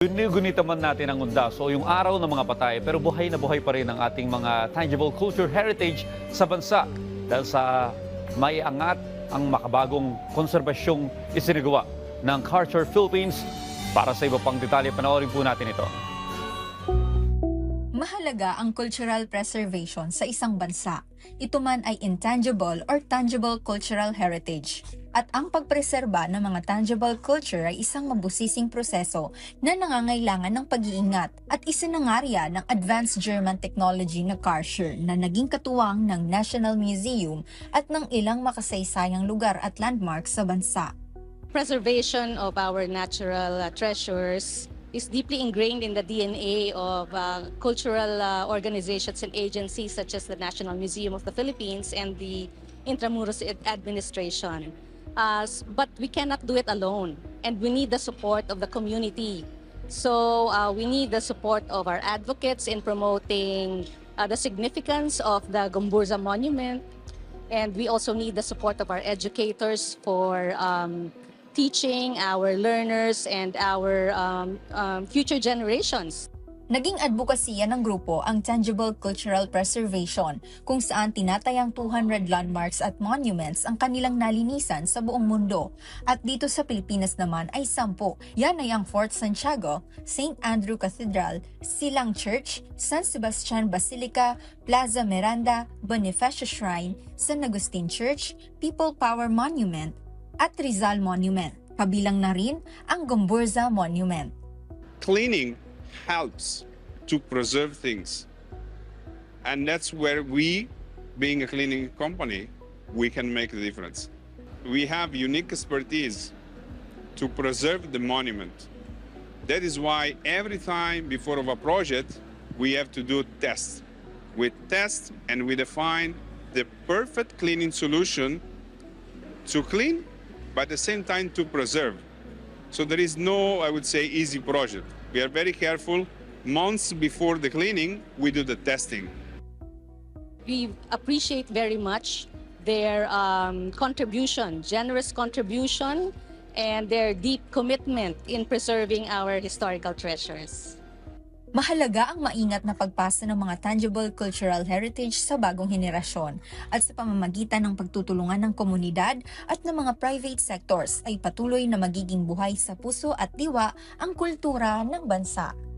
Guni-gunita man natin ang undas o yung araw ng mga patay pero buhay na buhay pa rin ang ating mga tangible culture heritage sa bansa dahil sa may angat ang makabagong konserbasyong isinagawa ng Culture Philippines. Para sa iba pang detalye, panoorin po natin ito. Mahalaga ang cultural preservation sa isang bansa. Ito man ay intangible or tangible cultural heritage. At ang pagpreserba ng mga tangible culture ay isang mabusising proseso na nangangailangan ng pag-iingat at isinangarya ng advanced German technology na Karcher na naging katuwang ng National Museum at ng ilang makasaysayang lugar at landmarks sa bansa. preservation of our natural uh, treasures is deeply ingrained in the DNA of uh, cultural uh, organizations and agencies such as the National Museum of the Philippines and the Intramuros Administration. Uh, but we cannot do it alone, and we need the support of the community. So uh, we need the support of our advocates in promoting uh, the significance of the Gomburza Monument, and we also need the support of our educators for um, teaching our learners and our um, um, future generations. Naging advokasya ng grupo ang Tangible Cultural Preservation kung saan tinatayang 200 landmarks at monuments ang kanilang nalinisan sa buong mundo. At dito sa Pilipinas naman ay 10. Yan ay ang Fort Santiago, St. Andrew Cathedral, Silang Church, San Sebastian Basilica, Plaza Miranda, Bonifacio Shrine, San Agustin Church, People Power Monument, at Rizal Monument. Kabilang na rin ang Gomburza Monument. cleaning helps to preserve things. And that's where we, being a cleaning company, we can make the difference. We have unique expertise to preserve the monument. That is why every time before of a project, we have to do tests. We test and we define the perfect cleaning solution to clean, but at the same time to preserve. So there is no, I would say, easy project. We are very careful. Months before the cleaning, we do the testing. We appreciate very much their um, contribution, generous contribution, and their deep commitment in preserving our historical treasures. Mahalaga ang maingat na pagpasa ng mga tangible cultural heritage sa bagong henerasyon at sa pamamagitan ng pagtutulungan ng komunidad at ng mga private sectors ay patuloy na magiging buhay sa puso at diwa ang kultura ng bansa.